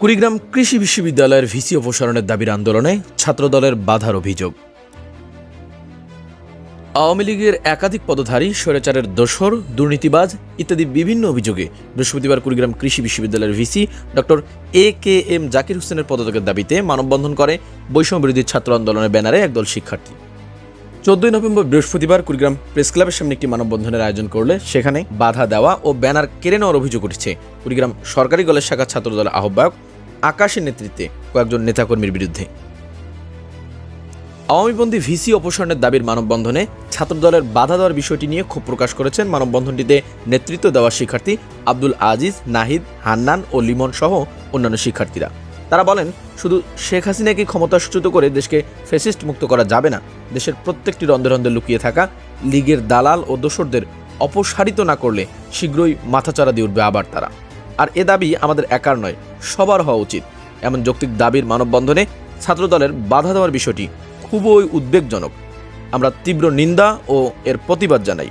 কুড়িগ্রাম কৃষি বিশ্ববিদ্যালয়ের ভিসি অপসারণের দাবির আন্দোলনে ছাত্রদলের বাধার অভিযোগ। আওয়ামী লীগের একাধিক পদধারী, স্বৈরাচারের দোসর, দুর্নীতিবাজ ইত্যাদি বিভিন্ন অভিযোগে বৃহস্পতিবার কুড়িগ্রাম কৃষি বিশ্ববিদ্যালয়ের VC doctor A K M Zakir হোসেনের পদত্যাগের দাবিতে মানববন্ধন করে বৈষম্য বিরোধী ছাত্র আন্দোলনের ব্যানারে একদল শিক্ষার্থী। চোদ্দই নভেম্বর বৃহস্পতিবার কুড়িগ্রাম প্রেস ক্লাবের সামনে একটি মানববন্ধনের আয়োজন করলে সেখানে বাধা দেওয়া ও ব্যানার কেড়ে নেওয়ার অভিযোগ উঠেছে। কুড়িগ্রাম সরকারি কলেজ শাখা ছাত্রদলের আহ্বায়ক আকাশের নেতৃত্বে কয়েকজন নেতাকর্মীর বিরুদ্ধে। আওয়ামীপন্থী ভিসি অপসারণের দাবির মানববন্ধনে ছাত্রদলের বাধা দেওয়ার বিষয়টি নিয়ে ক্ষোভ প্রকাশ করেছেন মানববন্ধনটিতে নেতৃত্ব দেওয়া শিক্ষার্থী আব্দুল আজিজ, নাহিদ, হান্নান ও লিমন সহ অন্যান্য শিক্ষার্থীরা। তারা বলেন, শুধু শেখ হাসিনাকে ক্ষমতাচ্যুত করে দেশকে ফেসিস্ট মুক্ত করা যাবে না, দেশের প্রত্যেকটি রন্ধে রন্ধে লুকিয়ে থাকা লীগের দালাল ও দোসরদের অপসারিত না করলে শীঘ্রই মাথাচাড়া দিয়ে উঠবে আবার তারা। আর এ দাবি আমাদের একার নয়, সবার হওয়া উচিত। এমন যৌক্তিক দাবির মানববন্ধনে ছাত্রদলের বাধা দেওয়ার বিষয়টি খুবই উদ্বেগজনক। আমরা তীব্র নিন্দা ও এর প্রতিবাদ জানাই।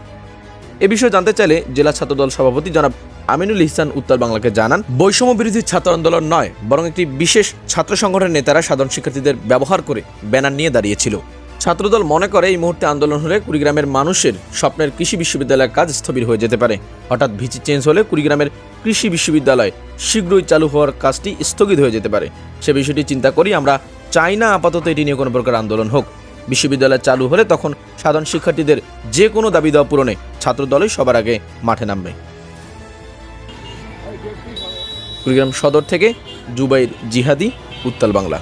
এ বিষয়ে জানতে চাইলে জেলা ছাত্রদল সভাপতি জনাব আমিনুল ইহসান উত্তর বাংলাকে জানান, বৈষম্য বিরোধী ছাত্র আন্দোলন নয়, বরং একটি বিশেষ ছাত্র সংগঠনের নেতারা সাধারণ শিক্ষার্থীদের ব্যবহার করে ব্যানার নিয়ে দাঁড়িয়েছিল। ছাত্রদল মনে করে এই মুহূর্তে আন্দোলন হলে কুড়িগ্রামের মানুষের স্বপ্নের কৃষি বিশ্ববিদ্যালয়ের কাজ স্থবির হয়ে যেতে পারে। হঠাৎ ভিচি চেঞ্জ হলে কুড়িগ্রামের কৃষি বিশ্ববিদ্যালয় শীঘ্রই চালু হওয়ার কাজটি স্থগিত হয়ে যেতে পারে। সে বিষয়টি চিন্তা করি আমরা চাই না আপাতত এটি নিয়ে কোনো প্রকার আন্দোলন হোক। বিশ্ববিদ্যালয় চালু হলে তখন সাধারণ শিক্ষার্থীদের যে কোনো দাবি দেওয়া পূরণে ছাত্রদলই সবার আগে মাঠে নামবে। কুড়িগ্রাম সদর থেকে জুবাইর জিহাদি, উত্তাল বাংলা।